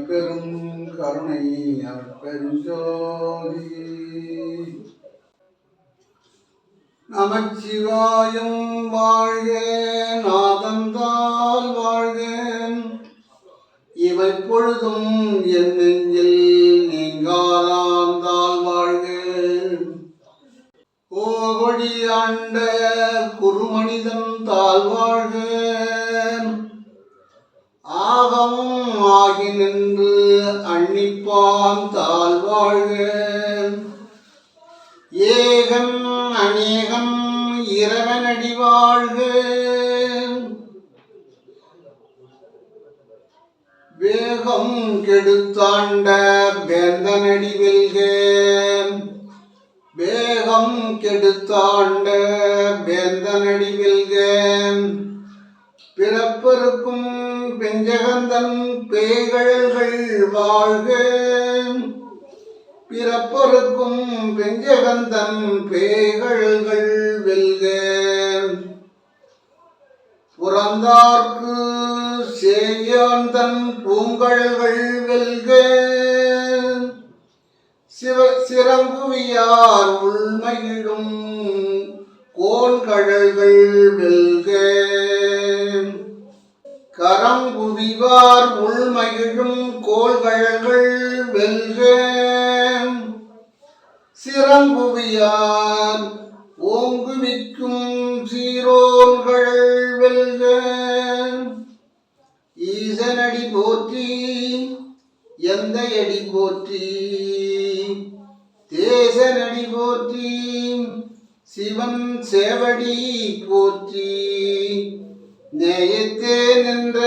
தனிப்பெரும் கருணை அருட்பெருஞ்சோதி நமச்சிவாயம் வாழ்க நாதந்தால் வாழ்க. இவை பொழுதும் என் நெஞ்சில் நீங்காதாந்தால் வாழ்க. ஓகொடி ஆண்ட குருமனிதன் தாழ்வாழ்க ஆகமும் ஆகி நின்று அன்னிப்பான் தாழ்வாழ்க ஏகன் அநேகம் இறைவனடி வாழ்க. வேகம் கெடுத்தாண்ட வேந்தனடி வெல்க. வேகம் கெடுத்தாண்ட வேந்தனடி வெல்க. பிறப்பருக்கும் பெஞ்சகந்தன் பேய்கழல்கள் வாழ்க. பிறப்பொருக்கும் பெஞ்சகந்தன் பேய்கழல்கள் வெல்க. புறந்தார்க்கு சேயாந்தன் பூங்கழல்கள் வெல்க. சிவ சிறங்குவியார் உள்மகிழும் கோன்கழல்கள் வெல்க. கரங்குவிவார் உள்மகிழும் கோள்கழல்கள் வெல்க. சிறங்குவியார் ஓங்குவிக்கும் சீரோன்கள் வெல்க. ஈசனடி போற்றி எந்த அடி போற்றி. தேசனடி போற்றி சிவன் சேவடி போற்றி. நேயத்தே நின்ற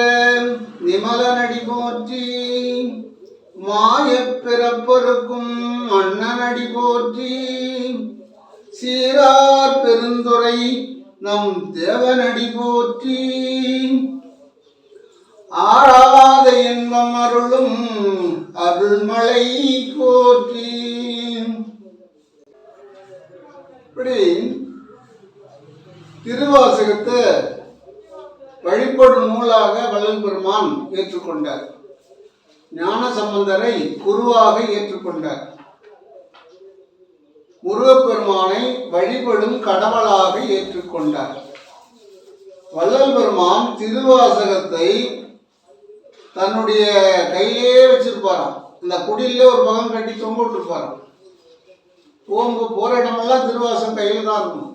நிமலனடி போற்றி மாயப் பிறப்பொருக்கும் மன்னனடி போற்றி சீரார் பெருந்துரை நம் தேவனடி போற்றி. ஆறாத இன்பம் அருளும் அருள்மலை போற்றி. இப்படி திருவாசகத்தை வழிபடும் நூலாக வள்ளல் பெருமான் ஏற்றுக்கொண்டார். ஞான சம்பந்தரை குருவாக ஏற்றுக்கொண்டார். முருகப்பெருமானை வழிபடும் கடவுளாக ஏற்றுக்கொண்டார். வள்ளல் பெருமான் திருவாசகத்தை தன்னுடைய கையிலே வச்சிருப்பாராம். இந்த குடியில ஒரு பகம் கட்டி தொங்கிட்டு இருப்பாராம் போங்க போற இடமெல்லாம் திருவாசகம் கையில் தான் இருக்கும்.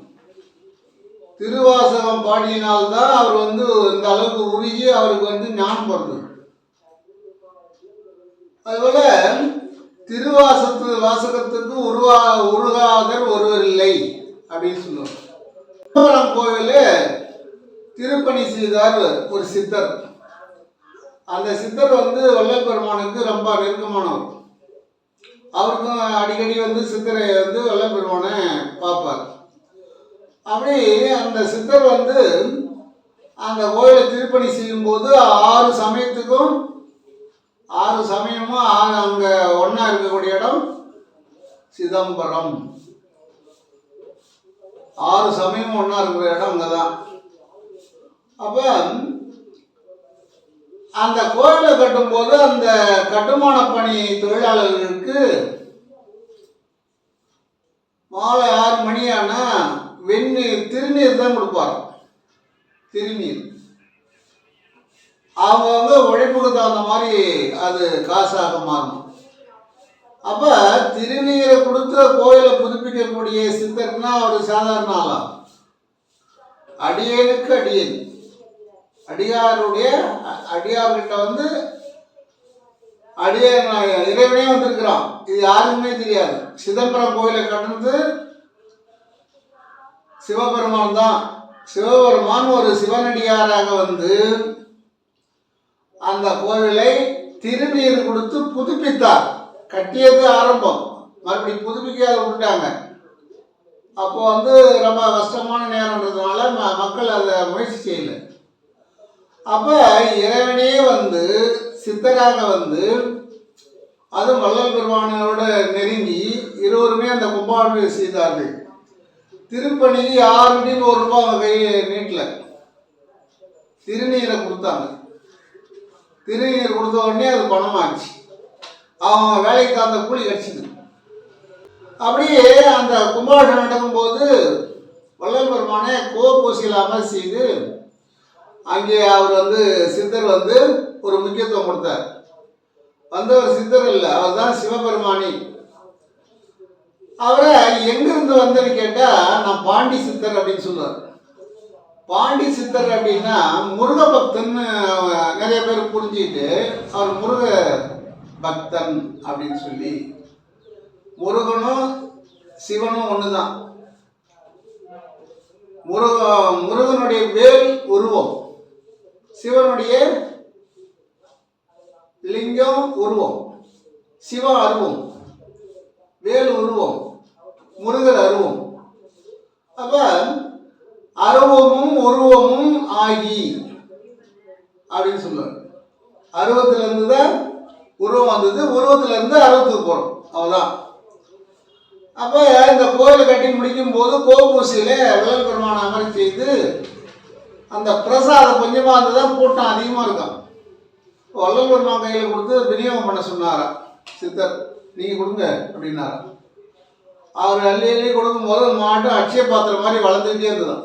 திருவாசகம் பாடியினால்தான் அவர் வந்து இந்த அளவுக்கு உருகி அவருக்கு வந்து ஞானம் பிறந்தது அதுபோல திருவாசத்து வாசகத்துக்கு உருவா உருகாதர் ஒருவர் இல்லை அப்படின்னு சொல்லுவார் திருமணம் கோவிலில் திருப்பணி செய்தார் ஒரு சித்தர். அந்த சித்தர் வந்து வள்ளல் பெருமானுக்கு ரொம்ப நெருக்கமானவர். அவருக்கும் அடிக்கடி வந்து சித்தரை வந்து வள்ளல் பெருமானை பார்ப்பார். அப்படி அந்த சித்தர் வந்து அந்த கோயிலை திருப்பணி செய்யும்போது ஆறு சமயத்துக்கும் ஆறு சமயமும் ஆறு அங்கே ஒன்றா இருக்கக்கூடிய இடம் சிதம்பரம். ஆறு சமயமும் ஒன்றா இருக்கிற இடம் அங்கே தான் அப்போ அந்த கோயிலை கட்டும்போது அந்த கட்டுமான பணி தொழிலாளர்களுக்கு மாலை ஆறு மணி ஆனா வெந்நீர் திருநீர் தான் கொடுப்பாங்க. திருநீர். அவங்கவுங்க உழைப்புக்கு தகுந்த மாதிரி அது காசாக மாறும் அப்போ திருநீரை கொடுத்து கோயிலை புதுப்பிக்கக்கூடிய சித்தர்னா அவர் சாதாரண ஆளா? அடியனுக்கு அடியன். அடியாருடைய அ- அடியார்கிட்ட வந்து அடியே இறைவனே வந்திருக்கிறான். இது யாருக்குமே தெரியாது. சிதம்பரம் கோயிலை கடந்து சிவபெருமான் தான் சிவபெருமான் ஒரு சிவனடியாராக வந்து அந்த கோவிலை திருநீர் கொடுத்து புதுப்பித்தார். கட்டியது ஆரம்பம். மறுபடியும் புதுப்பிக்காத விட்டாங்க அப்போ வந்து ரொம்ப கஷ்டமான நேரம்ன்றதுனால ம- மக்கள் அதை முயற்சி செய்யல. அப்போ இறைவனே வந்து சித்தராக வந்து அதுவும் வள்ளல் பெருமானோட நெருங்கி இருவருமே அந்த கும்பாபிஷேகம் செய்தார்கள். திருப்பணிக்கு யாருமே ஒரு ரூபாய் அவங்க கையை நீட்டல. திருநீரை கொடுத்தாங்க. திருநீர் கொடுத்த உடனே அது பணமாச்சு. அவன் வேலைக்கு தகுந்த கூலி கிடச்சிது. அப்படியே அந்த கும்பாபிஷேகம் நடக்கும்போது வள்ளல் பெருமானே கோபூசி இல்லாமல் செய்து அங்கே அவர் வந்து சித்தர் வந்து ஒரு முக்கியத்துவம் கொடுத்தார். வந்தவர் சித்தர் இல்லை அவர் தான் சிவபெருமானி. அவரை எங்கிருந்து வந்தேன்னு கேட்டால் நான் பாண்டி சித்தர் அப்படின்னு சொல்லுவார் பாண்டி சித்தர் அப்படின்னா முருக பக்தன்னு நிறைய பேர் புரிஞ்சுக்கிட்டு அவர் முருக பக்தன் அப்படின்னு சொல்லி முருகனும் சிவனும் ஒன்று தான் முருக முருகனுடைய வேல் உருவம் சிவனுடைய லிங்கம் உருவம் சிவ அருவம் வேல் உருவம். முருகர் அருவம். அப்ப அருவமும் உருவமும் ஆகி அப்படின்னு சொல்லுவார் அருவத்துல இருந்து தான் உருவம் வந்தது. உருவத்துல இருந்து அருவத்துக்கு போறோம். அவ்வளோதான் அப்ப இந்த கோயிலை கட்டி முடிக்கும் போது கோபூசியில விளல் பெருமான அமர செய்து அந்த பிரசாதம் கொஞ்சமா இருந்ததான் கூட்டம் அதிகமா இருக்கும். வள்ளல் பெருமான் கையில் கொடுத்து விநியோகம் பண்ண சொன்னாரா சித்தர் நீங்க கொடுங்க அப்படின்னாரா அவர் அள்ளி அள்ளி கொடுக்கும்போது மாட்டும் அட்சய பாத்திரம் மாதிரி வளர்ந்துக்கிட்டே இருந்ததாம்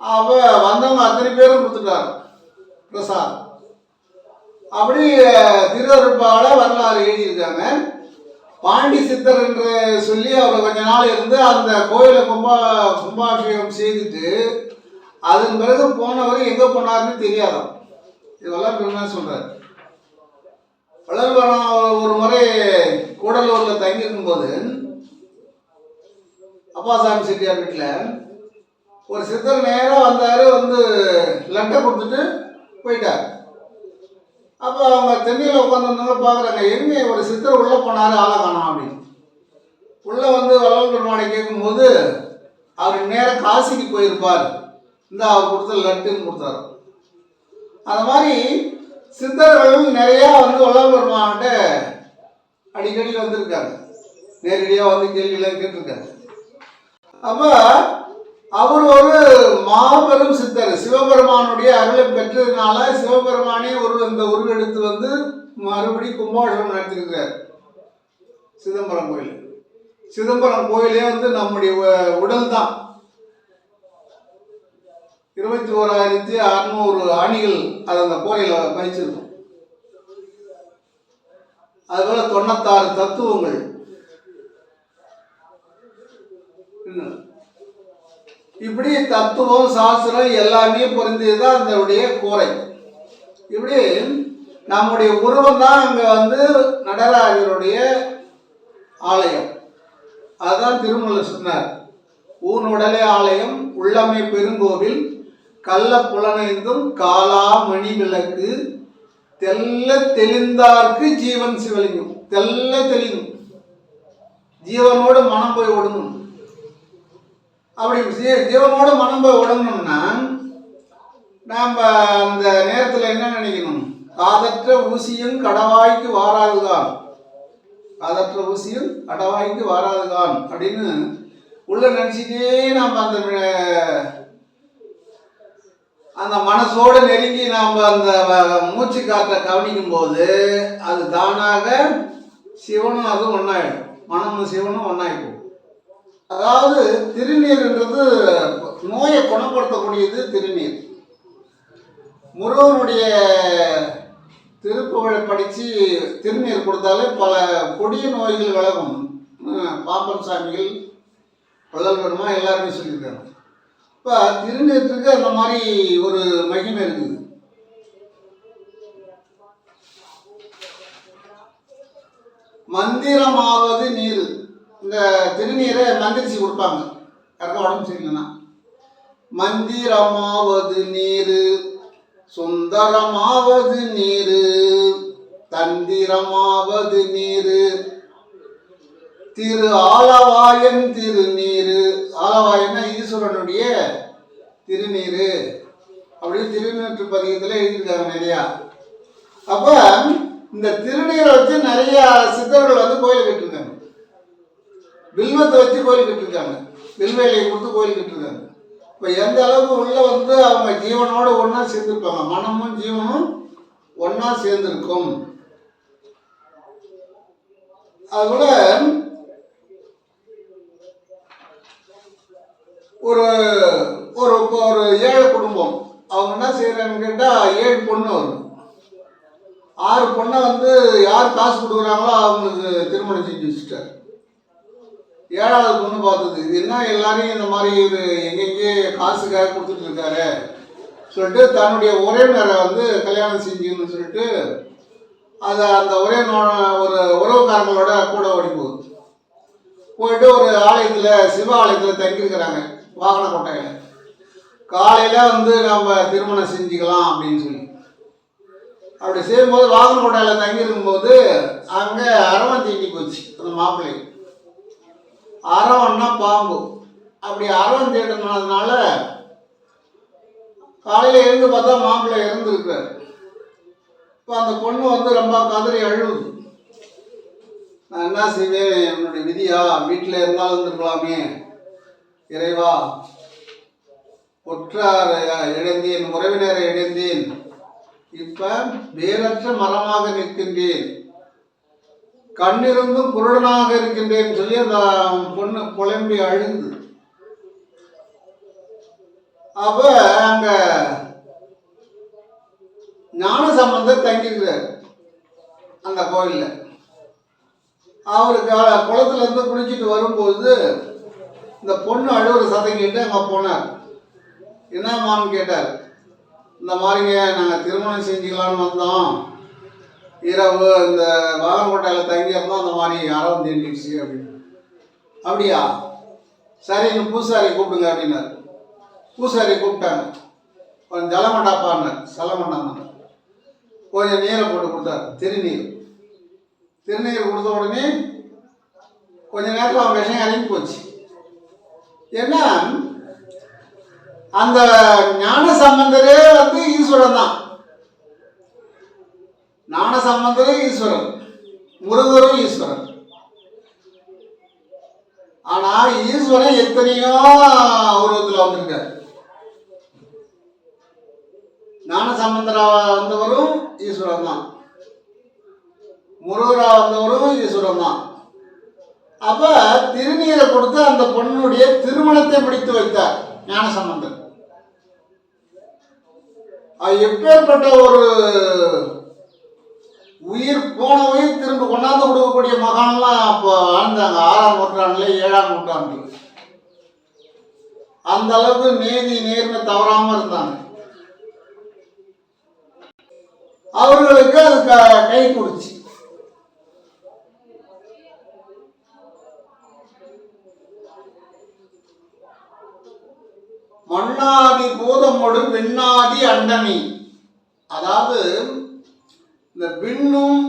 அப்ப வந்தவங்க அத்தனை பேரும் கொடுத்துட்டாரு பிரசாத் அப்படி திருவருப்பால வரலாறு எழுதியிருக்காங்க. பாண்டி சித்தர் என்று சொல்லி அவர் கொஞ்ச நாள் இருந்து அந்த கோயிலை கும்பா கும்பாபிஷேகம் செய்துட்டு அதன் பிறகு போனவர் எங்கே போனாருன்னு தெரியாதாம். இது வல்லற்பெருமான் சொல்கிறார் வளர்பரம் ஒரு முறை கூடலூரில் தங்கியிருக்கும் போது அப்பாசாமி செட்டியார் வீட்டில் ஒரு சித்தர் நேராக வந்தார் வந்து லட்டை கொடுத்துட்டு போயிட்டார். அப்போ அவங்க தென்னையில் உட்காந்துருந்தவங்க பார்க்குறாங்க எங்கே ஒரு சித்தர் உள்ளே போனார் ஆளை காணோம் அப்படின்னு. உள்ளே வந்து வள்ளல் பெருமானை கேட்கும்போது அவர் நேராக காசிக்கு போயிருப்பார். இந்த அவர் கொடுத்த லட்டுன்னு கொடுத்தாரு. அந்த மாதிரி சித்தர்கள் நிறையா வந்து வள்ளல் பெருமான்கிட்ட அடிக்கடி வந்திருக்காங்க. நேரடியாக வந்து கேள்வியெல்லாம் கேட்டிருக்காங்க. அப்போ அவர் ஒரு மாபெரும் சித்தர். சிவபெருமானுடைய அருளை பெற்றதுனால சிவபெருமானே ஒரு அந்த உருவெடுத்து வந்து மறுபடி கும்பாபிஷேகம் நடத்திருக்கிறார். சிதம்பரம் கோயில் சிதம்பரம் கோயிலே வந்து நம்முடைய உடல் தான். இருபத்தி ஓராயிரத்தி அறுநூறு ஆணிகள் அது அந்த கோயிலில் பயிச்சிருக்கும் அதுபோல தொண்ணூத்தாறு தத்துவங்கள் இன்னும் இப்படி தத்துவம் சாஸ்திரம் எல்லாமே பொருந்தியதுதான் அதனுடைய கூரை. இப்படி நம்முடைய உருவம் தான் அங்கே வந்து நடராஜருடைய ஆலயம். அதுதான் திருமலை சொன்னார். ஊன் உடலே ஆலயம் உள்ளமை பெருங்கோவில் கள்ள புலனைந்தும் காலா மணி விளக்கு தெல்ல தெளிந்தார்க்கு ஜீவன் சிவலிங்கம். தெல்ல தெளியும். ஜீவனோடு மனம் போய் விடணும் அப்படி ஜீ- ஜீவனோட மனம் போய் உடங்கணும்னா நாம் அந்த நேரத்தில் என்ன நினைக்கணும்? காதற்ற ஊசியும் கடவாய்க்கு வாராதுதான். காதற்ற ஊசியும் கடவாய்க்கு வாராதுதான் அப்படின்னு உள்ள நினச்சிட்டே நாம் அந்த அந்த மனசோடு நெருங்கி நாம் அந்த மூச்சு காற்றை கவனிக்கும் போது அது தானாக சிவனும் அதுவும் ஒன்றாயிடும் மனமும் சிவனும் ஒன்றாயிடும் அதாவது திருநீர்ன்றது நோயை குணப்படுத்தக்கூடியது திருநீர். முருகனுடைய திருப்புகழை படித்து திருநீர் கொடுத்தாலே பல கொடிய நோய்கள் விலகும். பாப்பன் சாமிகள் வள்ளல் பெருமா எல்லாருமே சொல்லியிருக்காங்க. இப்போ திருநீற்றுக்கு அந்த மாதிரி ஒரு மகிமை இருக்குது. மந்திரமாவது நீர். இந்த திருநீரை மந்திரிச்சு கொடுப்பாங்க. யாருக்கும் உடம்பு சரியில்லைன்னா. மந்திரமாவது நீரு சுந்தரமாவது நீரு தந்திரமாவது நீரு திரு ஆலவாயன் திருநீரு. ஆலவாயன்னா ஈஸ்வரனுடைய திருநீரு. அப்படின்னு திருநீற்று பதிகத்தில் எழுதியிருக்காங்க நிறையா அப்போ இந்த திருநீரை வச்சு நிறைய சித்தர்கள் வந்து கோயில் கட்டிருக்காங்க வில்வத்தை வச்சு கோயில் கட்டிருக்காங்க வில்வேலையை கொடுத்து கோயில் கட்டிருக்காங்க இப்போ எந்த அளவுக்கு உள்ள வந்து அவங்க ஜீவனோட ஒன்றா சேர்ந்துருப்பாங்க? மனமும் ஜீவனும் ஒன்றா சேர்ந்துருக்கும். அதுபோல ஒரு ஒரு இப்போ ஒரு ஏழை குடும்பம். அவங்க என்ன செய்கிறாங்கன்னு கேட்டால் ஏழு பொண்ணு வரும். ஆறு பொண்ணை வந்து யார் காசு கொடுக்குறாங்களோ அவங்களுக்கு திருமணம் செஞ்சு வச்சுட்டார் ஏழாவது பொண்ணு பார்த்தது. இது என்ன எல்லாரையும் இந்த மாதிரி இது எங்கெங்கே காசுக்காக கொடுத்துட்டு இருக்காரு சொல்லிட்டு தன்னுடைய உறவினரை வந்து கல்யாணம் செஞ்சுன்னு சொல்லிட்டு அதை அந்த ஒரே ஒரு உறவுக்காரங்களோட கூட ஓடி போகுது. போயிட்டு ஒரு ஆலயத்தில் சிவ ஆலயத்தில் தங்கியிருக்கிறாங்க வாகன கொட்டையில். காலையில் வந்து நம்ம திருமணம் செஞ்சுக்கலாம் அப்படின்னு சொல்லி. அப்படி செய்யும்போது வாகன கொட்டையில் தங்கியிருக்கும்போது அங்கே அரவம் தீட்டி போச்சு அந்த மாப்பிள்ளை அரவன்னா பாம்பு. அப்படி அரவம் தீட்டினதுனால காலையில் எழுந்து பார்த்தா மாப்பிள்ளை இறந்துருக்காரு இப்போ அந்த பொண்ணு வந்து ரொம்ப கதறி அழுவுது. நான் என்ன செய்வேன்? என்னுடைய விதியா? வீட்டில் இருந்தால் இருந்திருக்கலாமே. இறைவா ஒற்றார் இழந்தேன் உறவினரை இழந்தேன். இப்ப வேறற்ற மரமாக நிற்கின்றேன். கண்ணிருந்தும் குருடனாக இருக்கின்றேன் சொல்லி அந்த பொண்ணு புலம்பி அழுது. அப்ப அங்க ஞான சம்பந்தர் தங்கியிருக்கிறார் அந்த கோயில்ல. அவருக்கு அ- குளத்துல இருந்து குளிச்சுட்டு வரும்போது இந்த பொண்ணு அழுவுற சத்தம் கேட்டு அங்கே போனார். என்னம்மான்னு கேட்டார். இந்த மாதிரிங்க நாங்கள் திருமணம் செஞ்சுக்கலான்னு வந்தோம். இரவு இந்த வாகனக்கோட்டையில் தங்கியிருந்தோம் அந்த மாதிரி யாரோ தீண்டிடுச்சு அப்படின்னு. அப்படியா? சரி இன்னும் பூசாரி கூப்பிடுங்க அப்படின்னாரு. பூசாரி கூப்பிட்டாங்க. கொஞ்சம் ஜலமண்டாப்பான்னார் சலமண்டாங்க கொஞ்சம் நீரை போட்டு கொடுத்தாரு. திருநீர். திருநீர் கொடுத்த உடனே கொஞ்ச நேரத்தில் அவன் விஷயம் இறங்கி போச்சு. ஏன்னா அந்த ஞான சம்பந்தரே வந்து ஈஸ்வரன் தான். ஞான ஈஸ்வரன் முருகரும் ஈஸ்வரன். ஆனா ஈஸ்வரன் எத்தனையோ உருவத்தில் வந்திருக்கார். ஞான சம்பந்தரா வந்தவரும் ஈஸ்வரன் தான். முருகரா வந்தவரும் ஈஸ்வரன் தான். அப்ப திருநீரை கொடுத்து அந்த பொண்ணுடைய திருமணத்தை முடித்து வைத்தார் ஞானசம்பந்தர். அது எப்பேற்பட்ட ஒரு உயிர் போன உயிர் திரும்ப கொண்டாந்து கொடுக்கக்கூடிய மகான்லாம் அப்போ வாழ்ந்தாங்க ஆறாம் நூற்றாண்டுல ஏழாம் நூற்றாண்டு. அந்த அளவுக்கு நீதி நேர்மை தவறாம இருந்தாங்க. அவர்களுக்கு அது க- கை கொடுச்சு. மண்ணாதி பூதமொடு பெண்ணாதி அண்டமி. அதாவது இந்த விண்ணும்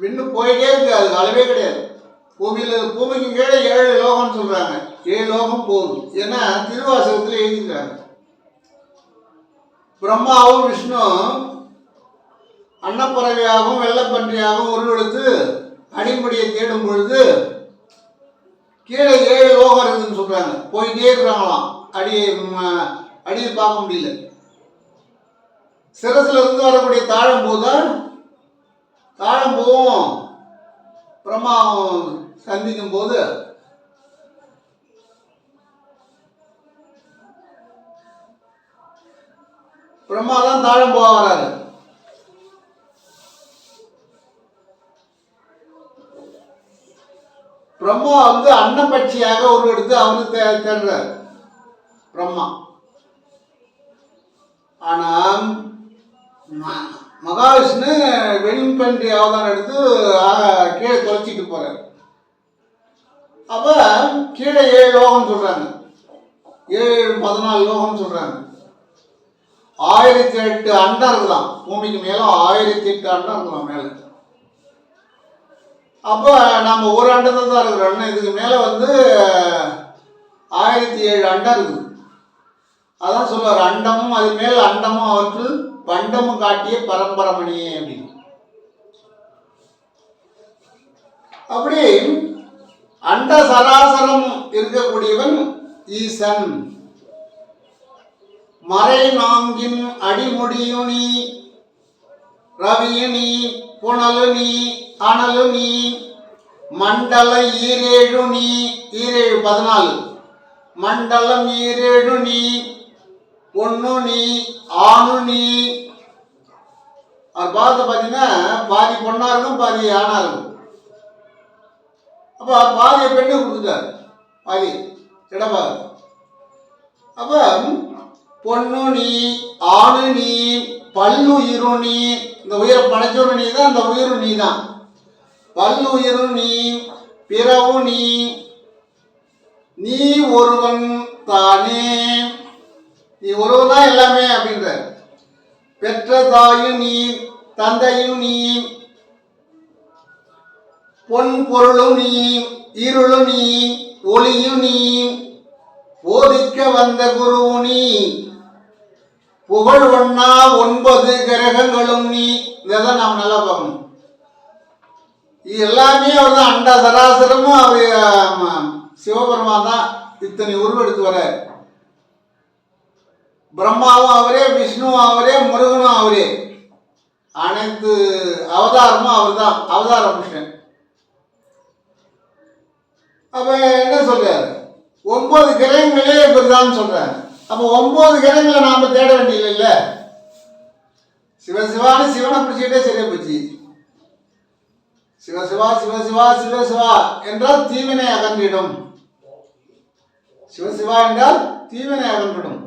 விண்ணு போயிட்டே இருக்கு. அதுக்கு அளவே கிடையாது. பூமியில் பூமிக்கு கீழே ஏழு லோகம்னு சொல்றாங்க. ஏழு லோகம் போதும். ஏன்னா திருவாசகத்தில் எழுதிக்கிறாங்க பிரம்மாவும் விஷ்ணு அன்னப்பறவையாகவும் வெள்ளப்பன்றியாகவும் உருவெடுத்து அடிப்படையை தேடும் பொழுது கீழே ஏழு லோகம் இருக்குதுன்னு சொல்றாங்க. போயிட்டே இருக்கிறாங்களாம். அடி அடியை பார்க்க முடியல. சிரசுல இருந்து வரக்கூடிய தாழம்பூ தான் தாழம்பூவும் பிரம்மாவும் சந்திக்கும் போது பிரம்மா தான் தாழம்பூவா வராரு. பிரம்மா வந்து அன்னப்பட்சியாக உருவெடுத்து அவரு தே- தேடுறார். பிரம்மா. ஆனால் மகாவிஷ்ணு வெண்பன்றி அவதாரம் எடுத்து கீழே தொலைச்சிட்டு போறார். அப்ப கீழே ஏழு லோகம் சொல்றாங்க. ஏழு பதினாலு லோகம் சொல்றாங்க. ஆயிரத்தி எட்டு அண்டம் இருக்கலாம் பூமிக்கு மேலே ஆயிரத்தி எட்டு அண்டம் இருக்கலாம் மேல. அப்போ நம்ம ஒரு அண்டத்தில் தான் இருக்கிறோம். அண்ணன் இதுக்கு மேலே வந்து ஆயிரத்தி ஏழு அண்டம் இருக்குது அதான் சொல்லுவார் அண்டமும் அது மேல் அண்டமும் அவற்றுள் பண்டமும் காட்டிய பரம்பரமணியே அப்படின்னு. அப்படி அண்ட சராசரம் இருக்கக்கூடியவன் ஈசன். மறை நாங்கின் அடிமுடியுனி ரவியுனி புனலுனி அனலுனி மண்டல ஈரேழு நீ ஈரேழு பதினாலு. மண்டலம் ஈரேழு நீ பொண்ணு நீ ஆணு நீ. அவர் பாதத்தை பார்த்தீங்கன்னா பாதி பொண்ணா இருக்கும் பாதி ஆணா இருக்கும் அப்போ பாதியை பெண்ணு கொடுத்துட்டார். பாதி இடபாக அப்போ பொண்ணு நீ ஆணு நீ நீ இந்த உயிரை படைச்சோடு நீ தான் இந்த உயிரு நீ தான். பல்லுயிரு நீ பிறவு நீ நீ ஒருவன் தானே. நீ ஒருவன் தான் எல்லாமே அப்படின்ற. பெற்ற தாயும் நீ தந்தையும் நீ பொன் பொருளும் நீ இருளும் நீ ஒளியும் நீ போதிக்க வந்த குரு நீ புகழ் ஒன்னா ஒன்பது கிரகங்களும் நீ இதான் நாம் நல்லா பார்க்கணும். இது எல்லாமே அவர் தான் அண்டா சராசரமும் அவர் சிவபெருமான் தான் இத்தனை உருவெடுத்து வர்றார். பிரம்மாவும் அவரே விஷ்ணுவும் அவரே முருகனும் அவரே. அனைத்து அவதாரமும் அவர் தான் அவதார புருஷன் அப்ப என்ன சொல்றாரு? ஒன்பது கிரகங்களே இப்படிதான் சொல்றாரு. அப்ப ஒன்பது கிரகங்களை நாம தேட வேண்டியதில்லை இல்ல சிவசிவான்னு சிவனை பிடிச்சிக்கிட்டே சரியா போச்சு. சிவசிவா சிவசிவா சிவசிவா என்றால் தீவினை அகன்றிடும். சிவசிவா என்றால் தீவினை அகன்றிடும்.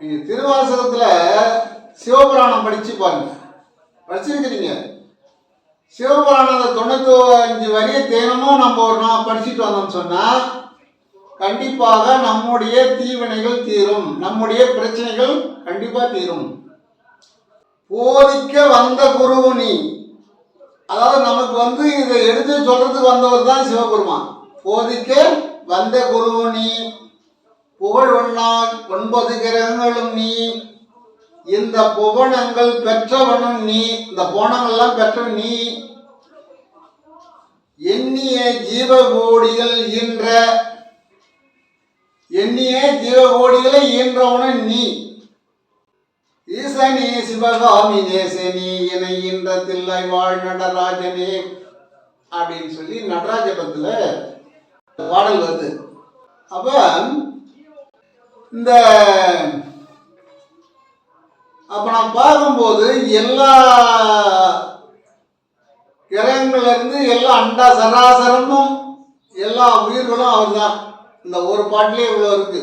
நீங்கள் திருவாசகத்தில் சிவபுராணம் படிச்சு பாருங்க. படிச்சிருக்கிறீங்க. சிவபுராணத்தை தொண்ணூற்றி அஞ்சு வரிய தினமும் நம்ம ஒரு நாள் படிச்சுட்டு வந்தோம்னு சொன்னால் கண்டிப்பாக நம்முடைய தீவினைகள் தீரும். நம்முடைய பிரச்சனைகள் கண்டிப்பாக தீரும். போதிக்க வந்த குருவு நீ. அதாவது நமக்கு வந்து இதை எடுத்து சொல்றதுக்கு வந்தவர் தான் சிவபெருமான். போதிக்க வந்த குருவு நீ. புகழ் ஒண்ணால் ஒன்பது கிரகங்களும் நீ. இந்த புவனங்கள் பெற்றவனும் நீ. இந்த போனங்கள்லாம் பெற்ற நீ. எண்ணிய ஜீவகோடிகள் ஈன்ற. எண்ணிய ஜீவகோடிகளை ஈன்றவனும் நீ. ஈசனே சிவகாமி நேசனி என ஈன்ற தில்லை வாழ் நடராஜனே. அப்படின்னு சொல்லி நடராஜபத்துல பாடல் வருது. அப்ப இந்த அப்ப நான் பார்க்கும்போது எல்லா கிரகங்கள்லேருந்து எல்லா அண்டா சராசரமும் எல்லா உயிர்களும் அவர் தான் இந்த ஒரு பாட்டிலே இவ்வளோ இருக்கு.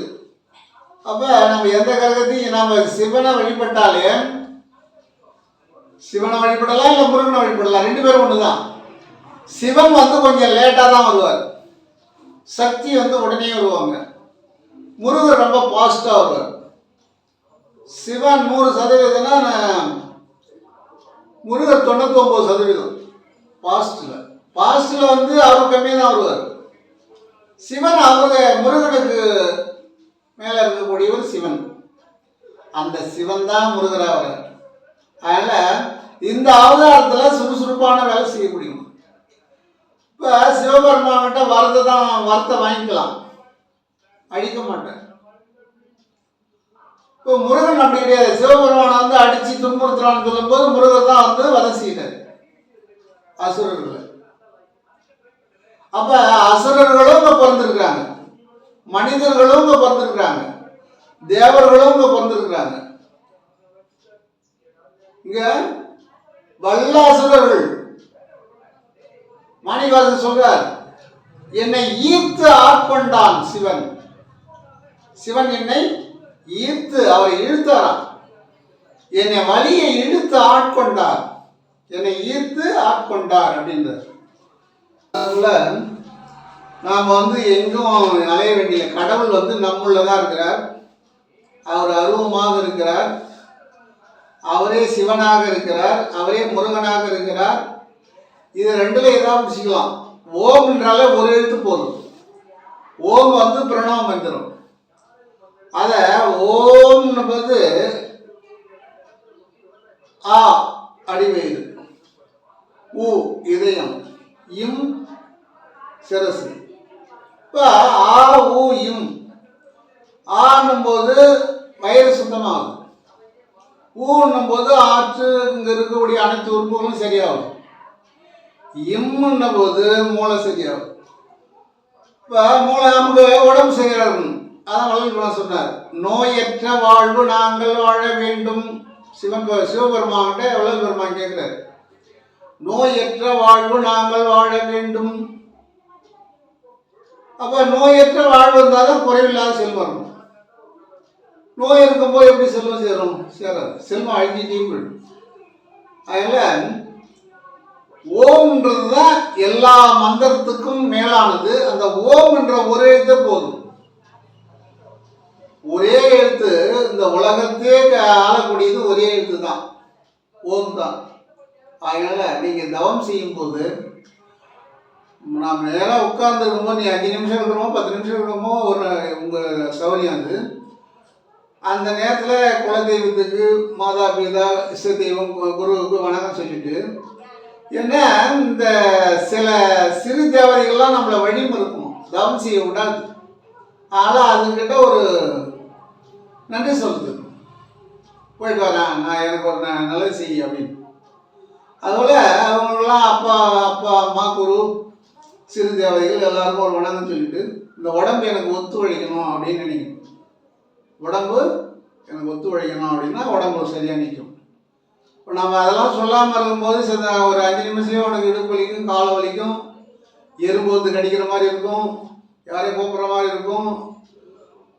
அப்ப நம்ம எந்த கிரகத்தையும் நம்ம சிவனை வழிபட்டாலே சிவனை வழிபடலாம் இல்லை முருகனை வழிபடலாம்? ரெண்டு பேரும் ஒன்று தான் சிவன் வந்து கொஞ்சம் லேட்டாக தான் வருவார். சக்தி வந்து உடனே வருவாங்க. முருகர் ரொம்ப பாஸ்டாக வருவார் சிவன் நூறு சதவீதம்னா முருகர் தொண்ணூத்தொம்பது சதவீதம். பாஸ்டில் பாஸ்டில் வந்து அவர் கம்மியாக தான் வருவார். சிவன் அவரு முருகனுக்கு மேலே இருக்கக்கூடியவர் சிவன். அந்த சிவன் தான் முருகராக வர்றார். அதனால் இந்த அவதாரத்தில் சுறுசுறுப்பான வேலை செய்ய முடியும் இப்போ சிவபெருமான்கிட்ட வரத்தை தான் வரத்தை வாங்கிக்கலாம். அழிக்க மாட்டேன் இப்போ முருகன் அப்படி கிடையாது. சிவபெருமானை வந்து அடிச்சு துன்புறுத்துறான்னு சொல்லும்போது முருகர் தான் வந்து வதை செய்தார். அசுரர்களை. அப்ப அசுரர்களும் இங்க பிறந்திருக்கிறாங்க. மனிதர்களும் இங்க பிறந்திருக்கிறாங்க. தேவர்களும் இங்க பிறந்திருக்கிறாங்க. இங்க வல்லாசுரர்கள். மாணிவாசன் சொல்றார் என்னை ஈர்த்து ஆட்கொண்டான் சிவன். சிவன் என்னை ஈர்த்து அவரை இழுத்தாராம். என்னை வழியை இழுத்து ஆட்கொண்டார். என்னை ஈர்த்து ஆட்கொண்டார் அப்படின்றார். அதுல நாம் வந்து எங்கும் அலைய வேண்டிய கடவுள் வந்து நம்முள்ள தான் இருக்கிறார். அவர் அருவமாக இருக்கிறார். அவரே சிவனாக இருக்கிறார். அவரே முருகனாக இருக்கிறார். இது ரெண்டுல ஏதாவது பிடிச்சிக்கலாம் என்றால ஒரு எழுத்து போதும். ஓம் வந்து பிரணவ மந்திரம் அத ஓம்னு போது ஆ அடிவயிறு உ இதயம் இம் சிரசு. இப்போ ஆ உ இம். ஆன்னும் போது வயிறு சுத்தமாகும். ஊன்னும் போது ஆற்று இங்கே இருக்கக்கூடிய அனைத்து உறுப்புகளும் சரியாகும். இம்முன்ன போது மூளை சரியாகும். இப்போ மூளை நமக்கு உடம்பு சரியாகும். அதான் வள்ளல் சொன்னார் நோயற்ற வாழ்வு நாங்கள் வாழ வேண்டும். சிவன் சிவபெருமான்கிட்ட வள்ளல் பெருமான் கேட்கிறார் நோயற்ற வாழ்வு நாங்கள் வாழ வேண்டும். அப்போ நோயற்ற வாழ்வு இருந்தால் தான் குறைவில்லாத செல்வம் நோய் இருக்கும்போது எப்படி செல்வம் சேரும்? சேராது. செல்வம் அழிஞ்சிட்டே போயிடும் அதில் ஓம்ன்றது தான் எல்லா மந்திரத்துக்கும் மேலானது. அந்த ஓம்ன்ற ஒரே எழுத்து போதும். ஒரே எழுத்து இந்த உலகத்தையே க- ஆளக்கூடியது ஒரே எழுத்து தான் ஓம் தான். அதனால நீங்கள் தவம் செய்யும்போது நாம் நேராக உட்கார்ந்துருக்கும்போது நீ அஞ்சு நிமிஷம் இருக்கிறோமோ பத்து நிமிஷம் இருக்கிறோமோ ஒரு உங்கள் சௌரியம் அது அந்த நேரத்தில் குலதெய்வத்துக்கு மாதா பிதா இஷ்ட தெய்வம் குருவுக்கு வணக்கம் சொல்லிட்டு ஏன்னா இந்த சில சிறு தேவதைகள்லாம் நம்மளை வழிமறுக்கும் தவம் செய்ய விடாது. ஆனால் அதுக்கிட்ட ஒரு நன்றி சொல்லுது போயிட்டு வரேன் நான் எனக்கு ஒரு நல்லது செய் அப்படின்னு. அதுபோல் அவங்களாம் அப்பா அப்பா அம்மா குரு சிறு தேவதைகள் எல்லாருக்கும் ஒரு வணக்கம் சொல்லிட்டு இந்த உடம்பு எனக்கு ஒத்துழைக்கணும் அப்படின்னு நினைக்கணும். உடம்பு எனக்கு ஒத்துழைக்கணும் அப்படின்னா உடம்பு சரியாக நிற்கும். இப்போ நம்ம அதெல்லாம் சொல்லாமல் இருக்கும்போது சில ஒரு அஞ்சு நிமிஷத்துலேயே உனக்கு இடுப்பு வலிக்கும் கால் வலிக்கும் எறும்பு வந்து கடிக்கிற மாதிரி இருக்கும் யாரையும் கூப்பிட்ற மாதிரி இருக்கும்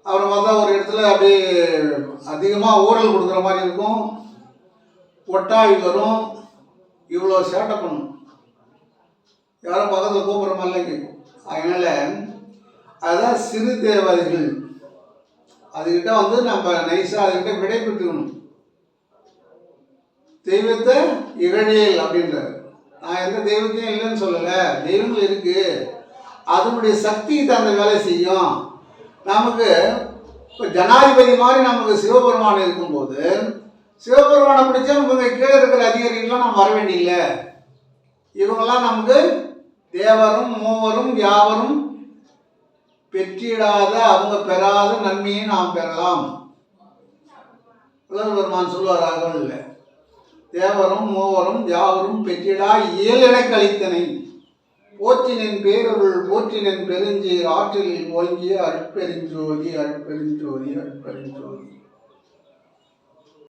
அப்புறம் பார்த்தா ஒரு இடத்துல அப்படியே அதிகமாக ஊரல் கொடுக்குற மாதிரி இருக்கும். ஒட்டாவி வரும். இவ்வளோ சேட்டை பண்ணும். யாரும் பக்கத்தில் கூப்பிட்ற மாதிரிலாம் கேட்கும். அதனால் அதுதான் சிறு தேவாதிகள். அதுக்கிட்ட வந்து நம்ம நைஸாக அதுக்கிட்ட விடை பெற்றுக்கணும் தெய்வத்தை இகழியல் அப்படின்றார். நான் எந்த தெய்வத்தையும் இல்லைன்னு சொல்லலை. தெய்வங்கள் இருக்குது அதனுடைய சக்தி தகுந்த வேலை செய்யும். நமக்கு இப்போ ஜனாதிபதி மாதிரி நமக்கு சிவபெருமான் இருக்கும்போது சிவபெருமானை பிடிச்சா இவங்க கீழே இருக்கிற அதிகாரிகள்லாம் நம்ம வர வேண்டியில்லை. இவங்கெல்லாம் நமக்கு தேவரும் மூவரும் யாவரும் பெற்றிடாத அவங்க பெறாத நன்மையை நாம் பெறலாம். உலக பெருமான் சொல்லுவார் அகவலில் தேவரும் மூவரும் யாவரும் பெற்றிடா இயலென கழித்தனை. போற்றினன் பேரொருள் போற்றினன் பெருஞ்சீர் ஆற்றில் ஓங்கிய அற்பெருஞ்சோதி அற்பெருஞ்சோதி அற்பெருஞ்சோதி